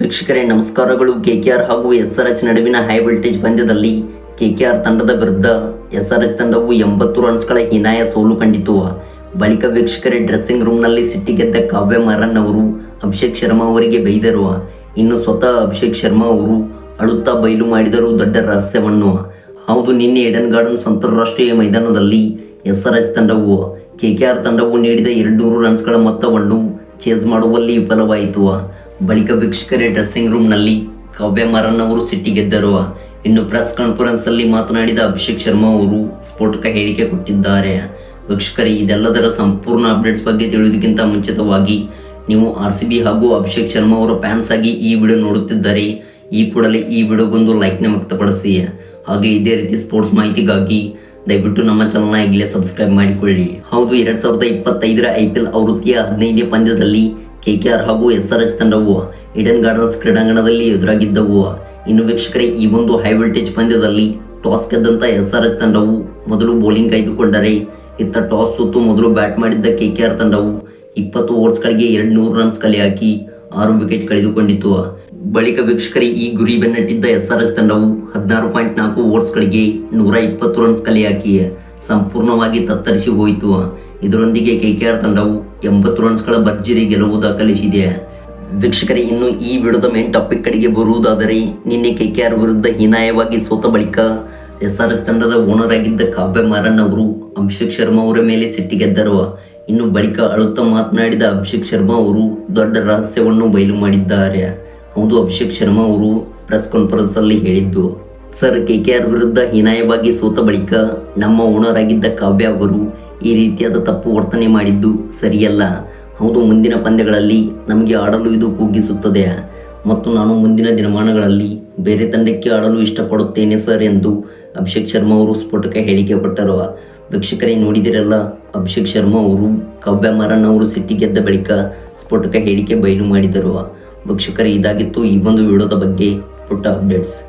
ವೀಕ್ಷಕರೇ, ನಮಸ್ಕಾರಗಳು. ಕೆಕೆಆರ್ ಹಾಗೂ ಎಸ್ ಆರ್ ಎಚ್ ನಡುವಿನ ಹೈ ವೋಲ್ಟೇಜ್ ಪಂದ್ಯದಲ್ಲಿ ಕೆಕೆಆರ್ ತಂಡದ ವಿರುದ್ಧ ಎಸ್ ಆರ್ ಎಚ್ ತಂಡವು ಎಂಬತ್ತು ರನ್ಸ್ಗಳ ಹೀನಾಯ ಸೋಲು ಕಂಡಿತು. ಬಳಿಕ ವೀಕ್ಷಕರೇ ಡ್ರೆಸ್ಸಿಂಗ್ ರೂಮ್ನಲ್ಲಿ ಸಿಟ್ಟಿ ಗೆದ್ದ ಕಾವ್ಯ ಮರನ್ ಅವರು, ಅಭಿಷೇಕ್ ಶರ್ಮಾ ಅವರಿಗೆ ಬೈದರು. ಇನ್ನು ಸ್ವತಃ ಅಭಿಷೇಕ್ ಶರ್ಮಾ ಅವರು ಅಳುತ್ತಾ ಬಯಲು ಮಾಡಿದರು ದೊಡ್ಡ ರಹಸ್ಯವನ್ನು. ಹೌದು, ನಿನ್ನೆ ಎಡನ್ ಗಾರ್ಡನ್ಸ್ ಅಂತಾರಾಷ್ಟ್ರೀಯ ಮೈದಾನದಲ್ಲಿ ಎಸ್ ಆರ್ ಎಸ್ ತಂಡವು, ಕೆಕೆಆರ್ ತಂಡವು ನೀಡಿದ ಎರಡ್ನೂರು ರನ್ಸ್ಗಳ ಮೊತ್ತವನ್ನು ಚೇಸ್ ಮಾಡುವಲ್ಲಿ ವಿಫಲವಾಯಿತು. ಬಳಿಕ ವೀಕ್ಷಕರೇ ಡ್ರೆಸ್ಸಿಂಗ್ ರೂಮ್ನಲ್ಲಿ ಕಾವ್ಯ ಮರನ್ ಅವರು ಸಿಟ್ಟಿಗೆದ್ದರು ಇನ್ನು ಪ್ರೆಸ್ ಕಾನ್ಫರೆನ್ಸ್ ಅಲ್ಲಿ ಮಾತನಾಡಿದ ಅಭಿಷೇಕ್ ಶರ್ಮಾ ಅವರು ಸ್ಫೋಟಕ ಹೇಳಿಕೆ ಕೊಟ್ಟಿದ್ದಾರೆ. ವೀಕ್ಷಕರೇ, ಇದೆಲ್ಲದರ ಸಂಪೂರ್ಣ ಅಪ್ಡೇಟ್ಸ್ ಬಗ್ಗೆ ತಿಳಿಯೋದಕ್ಕಿಂತ ಮುಂಚಿತವಾಗಿ ನೀವು ಆರ್ ಸಿ ಬಿ ಹಾಗೂ ಅಭಿಷೇಕ್ ಶರ್ಮಾ ಅವರ ಫ್ಯಾನ್ಸ್ ಆಗಿ ಈ ವಿಡಿಯೋ ನೋಡುತ್ತಿದ್ದಾರೆ, ಈ ಕೂಡಲೇ ಈ ವಿಡಿಯೋಗೊಂದು ಲೈಕ್ನ ವ್ಯಕ್ತಪಡಿಸಿ. ಹಾಗೆ ಇದೇ ರೀತಿ ಸ್ಪೋರ್ಟ್ಸ್ ಮಾಹಿತಿಗಾಗಿ ದಯವಿಟ್ಟು ನಮ್ಮ ಚಾನಲ್ನ ಈಗಲೇ ಸಬ್ಸ್ಕ್ರೈಬ್ ಮಾಡಿಕೊಳ್ಳಿ. ಹೌದು, ಎರಡು ಸಾವಿರದ ಇಪ್ಪತ್ತೈದರ ಐ ಪಿ ಎಲ್ ಆವೃತ್ತಿಯ ಹದಿನೈದನೇ ಪಂದ್ಯದಲ್ಲಿ ಕೆಕೆಆರ್ ಹಾಗೂ ಎಸ್ ಆರ್ ಎಸ್ ತಂಡವು ಇಡನ್ ಗಾರ್ಡನ್ಸ್ ಕ್ರೀಡಾಂಗಣದಲ್ಲಿ ಎದುರಾಗಿದ್ದವು. ಇನ್ನು ವೀಕ್ಷಕರೇ, ಈ ಒಂದು ಹೈ ವೋಲ್ಟೇಜ್ ಪಂದ್ಯದಲ್ಲಿ ಟಾಸ್ ಗೆದ್ದಂತ ಎಸ್ ಆರ್ ಎಸ್ ತಂಡವು ಮೊದಲು ಬೌಲಿಂಗ್ ಕಾಯ್ದುಕೊಂಡರೆ, ಇತ್ತ ಟಾಸ್ ಸುತ್ತು ಮೊದಲು ಬ್ಯಾಟ್ ಮಾಡಿದ್ದ ಕೆಕೆಆರ್ ತಂಡವು ಇಪ್ಪತ್ತು ಓವರ್ಸ್ಗಳಿಗೆ ಎರಡು ನೂರು ರನ್ಸ್ ಕಲೆ ಹಾಕಿ ಆರು ವಿಕೆಟ್ ಕಳೆದುಕೊಂಡಿತು ಬಳಿಕ ವೀಕ್ಷಕರೇ, ಈ ಗುರಿ ಬೆನ್ನಟ್ಟಿದ್ದ ಎಸ್ ಆರ್ ಎಸ್ ತಂಡವು ಹದಿನಾರು ಪಾಯಿಂಟ್ ನಾಲ್ಕು ಓವರ್ಸ್ಗಳಿಗೆ ನೂರ ಇಪ್ಪತ್ತು ರನ್ಸ್ ಕಲೆ ಹಾಕಿ ಸಂಪೂರ್ಣವಾಗಿ ತತ್ತರಿಸಿ ಹೋಯಿತು. ಇದರೊಂದಿಗೆ ಕೆಕೆಆರ್ ತಂಡವು ಎಂಬತ್ತು ರನ್ಸ್ಗಳ ಭರ್ಜರಿ ಗೆಲುವು ದಾಖಲಿಸಿದೆ. ವೀಕ್ಷಕರೇ, ಇನ್ನು ಈ ವಿಡಿಯೋದ ಮೇನ್ ಟಾಪಿಕ್ ಕಡೆಗೆ ಬರುವುದಾದರೆ, ನಿನ್ನೆ ಕೆಕೆಆರ್ ವಿರುದ್ಧ ಹೀನಾಯವಾಗಿ ಸೋತ ಬಳಿಕ ಎಸ್ ಆರ್ ಎಸ್ ತಂಡದ ಓನರ್ ಆಗಿದ್ದ ಕಾವ್ಯ ಮಾರಣ್ಣ ಅವರು ಅಭಿಷೇಕ್ ಶರ್ಮಾ ಅವರ ಮೇಲೆ ಸಿಟ್ಟಿಗೆದ್ದರು ಇನ್ನು ಬಳಿಕ ಅಳುತ್ತಾ ಮಾತನಾಡಿದ ಅಭಿಷೇಕ್ ಶರ್ಮಾ ಅವರು ದೊಡ್ಡ ರಹಸ್ಯವನ್ನು ಬಯಲು ಮಾಡಿದ್ದಾರೆ. ಹೌದು, ಅಭಿಷೇಕ್ ಶರ್ಮಾ ಅವರು ಪ್ರೆಸ್ ಕಾನ್ಫರೆನ್ಸ್ ಅಲ್ಲಿ ಹೇಳಿದ್ದು, ಸರ್ ಕೆ ಕೆ ಆರ್ ವಿರುದ್ಧ ಹೀನಾಯವಾಗಿ ಸೋತ ಬಳಿಕ ನಮ್ಮ ಓನರ್ ಆಗಿದ್ದ ಕಾವ್ಯ ಅವರು ಈ ರೀತಿಯಾದ ತಪ್ಪು ವರ್ತನೆ ಮಾಡಿದ್ದು ಸರಿಯಲ್ಲ. ಹೌದು, ಮುಂದಿನ ಪಂದ್ಯಗಳಲ್ಲಿ ನಮಗೆ ಆಡಲು ಇದು ಕುಗ್ಗಿಸುತ್ತದೆ. ಮತ್ತು ನಾನು ಮುಂದಿನ ದಿನಮಾನಗಳಲ್ಲಿ ಬೇರೆ ತಂಡಕ್ಕೆ ಆಡಲು ಇಷ್ಟಪಡುತ್ತೇನೆ ಸರ್ ಎಂದು ಅಭಿಷೇಕ್ ಶರ್ಮಾ ಅವರು ಸ್ಫೋಟಕ ಹೇಳಿಕೆ ಕೊಟ್ಟರು. ವೀಕ್ಷಕರೇ, ನೋಡಿದಿರಲ್ಲ, ಅಭಿಷೇಕ್ ಶರ್ಮಾ ಅವರು ಕಾವ್ಯ ಮಾರಣ್ಣ ಅವರು ಸಿಟ್ಟಿಗೆದ್ದ ಬಳಿಕ ಸ್ಫೋಟಕ ಹೇಳಿಕೆ ಬಯಲು ಮಾಡಿದರು. ವೀಕ್ಷಕರೇ, ಇದಾಗಿತ್ತು ಈ ಒಂದು ವಿಡಿಯೋದ ಬಗ್ಗೆ ಪುಟ್ಟ ಅಪ್ಡೇಟ್ಸ್.